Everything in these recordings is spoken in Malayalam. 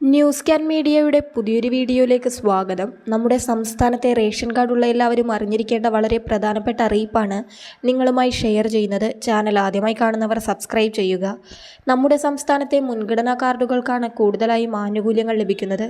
ന്യൂസ് ക്യാൻ മീഡിയയുടെ പുതിയൊരു വീഡിയോയിലേക്ക് സ്വാഗതം. നമ്മുടെ സംസ്ഥാനത്തെ റേഷൻ കാർഡുള്ള എല്ലാവരും അറിഞ്ഞിരിക്കേണ്ട വളരെ പ്രധാനപ്പെട്ട അറിയിപ്പാണ് നിങ്ങളുമായി ഷെയർ ചെയ്യുന്നത്. ചാനൽ ആദ്യമായി കാണുന്നവർ സബ്സ്ക്രൈബ് ചെയ്യുക. നമ്മുടെ സംസ്ഥാനത്തെ മുൻഗണനാ കാർഡുകൾക്കാണ് കൂടുതലായും ആനുകൂല്യങ്ങൾ ലഭിക്കുന്നത്.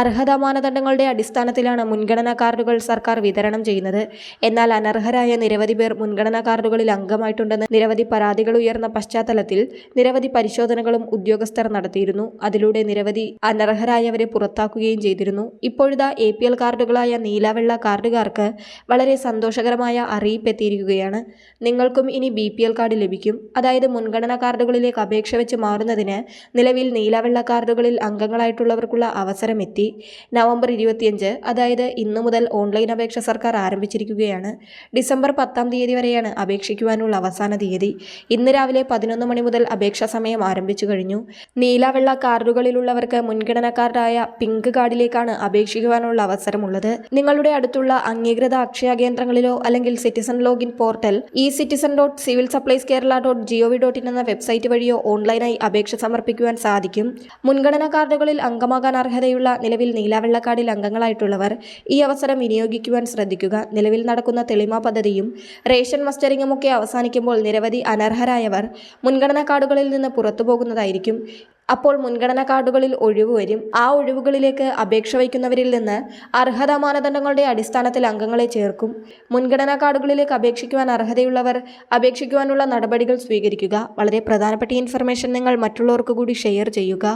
അർഹതാ മാനദണ്ഡങ്ങളുടെ അടിസ്ഥാനത്തിലാണ് മുൻഗണനാ കാർഡുകൾ സർക്കാർ വിതരണം ചെയ്യുന്നത്. എന്നാൽ അനർഹരായ നിരവധി പേർ മുൻഗണനാ കാർഡുകളിൽ അംഗമായിട്ടുണ്ടെന്ന് നിരവധി പരാതികൾ ഉയർന്ന പശ്ചാത്തലത്തിൽ നിരവധി പരിശോധനകളും ഉദ്യോഗസ്ഥർ നടത്തിയിരുന്നു. അതിലൂടെ നിരവധി അനർഹരായവരെ പുറത്താക്കുകയും ചെയ്തിരുന്നു. ഇപ്പോഴിതാ എ പി എൽ കാർഡുകളായ നീലവെള്ള കാർഡുകാർക്ക് വളരെ സന്തോഷകരമായ അറിയിപ്പ് എത്തിയിരിക്കുകയാണ്. നിങ്ങൾക്കും ഇനി ബി പി എൽ കാർഡ് ലഭിക്കും. അതായത് മുൻഗണനാ കാർഡുകളിലേക്ക് അപേക്ഷ വെച്ച് മാറുന്നതിന് നിലവിൽ നീലവെള്ള കാർഡുകളിൽ അംഗങ്ങളായിട്ടുള്ളവർക്കുള്ള അവസരം എത്തി. നവംബർ ഇരുപത്തിയഞ്ച് അതായത് ഇന്നു മുതൽ ഓൺലൈൻ അപേക്ഷ സർക്കാർ ആരംഭിച്ചിരിക്കുകയാണ്. ഡിസംബർ പത്താം തീയതി വരെയാണ് അപേക്ഷിക്കുവാനുള്ള അവസാന തീയതി. ഇന്ന് രാവിലെ പതിനൊന്ന് മണി മുതൽ അപേക്ഷാ സമയം ആരംഭിച്ചു കഴിഞ്ഞു. നീലവെള്ള കാർഡുകളിലുള്ളവർക്ക് മുൻഗണനാ കാർഡായ പിങ്ക് കാർഡിലേക്കാണ് അപേക്ഷിക്കുവാനുള്ള അവസരമുള്ളത്. നിങ്ങളുടെ അടുത്തുള്ള അംഗീകൃത അക്ഷയ കേന്ദ്രങ്ങളിലോ അല്ലെങ്കിൽ citizen login portal e citizen dot civil supplies Kerala dot gov dot in എന്ന വെബ്സൈറ്റ് വഴിയോ ഓൺലൈനായി അപേക്ഷ സമർപ്പിക്കുവാൻ സാധിക്കും. മുൻഗണനാ കാർഡുകളിൽ അംഗമാകാൻ അർഹതയുള്ള നിലവിൽ നീലവെള്ള കാർഡിൽ അംഗങ്ങളായിട്ടുള്ളവർ ഈ അവസരം വിനിയോഗിക്കുവാൻ ശ്രദ്ധിക്കുക. നിലവിൽ നടക്കുന്ന തെളിമ പദ്ധതിയും റേഷൻ മസ്റ്ററിങ്ങുമൊക്കെ അവസാനിക്കുമ്പോൾ നിരവധി അനർഹരായവർ മുൻഗണനാ കാർഡുകളിൽ നിന്ന് പുറത്തു പോകുന്നതായിരിക്കും അപ്പോൾ മുൻഗണനാ കാർഡുകളിൽ ഒഴിവ് വരും. ആ ഒഴിവുകളിലേക്ക് അപേക്ഷ വയ്ക്കുന്നവരിൽ നിന്ന് അർഹതാ മാനദണ്ഡങ്ങളുടെ അടിസ്ഥാനത്തിൽ അംഗങ്ങളെ ചേർക്കും. മുൻഗണനാ കാർഡുകളിലേക്ക് അപേക്ഷിക്കുവാൻ അർഹതയുള്ളവർ അപേക്ഷിക്കുവാനുള്ള നടപടികൾ സ്വീകരിക്കുക. വളരെ പ്രധാനപ്പെട്ട ഇൻഫർമേഷൻ നിങ്ങൾ മറ്റുള്ളവർക്ക് കൂടി ഷെയർ ചെയ്യുക.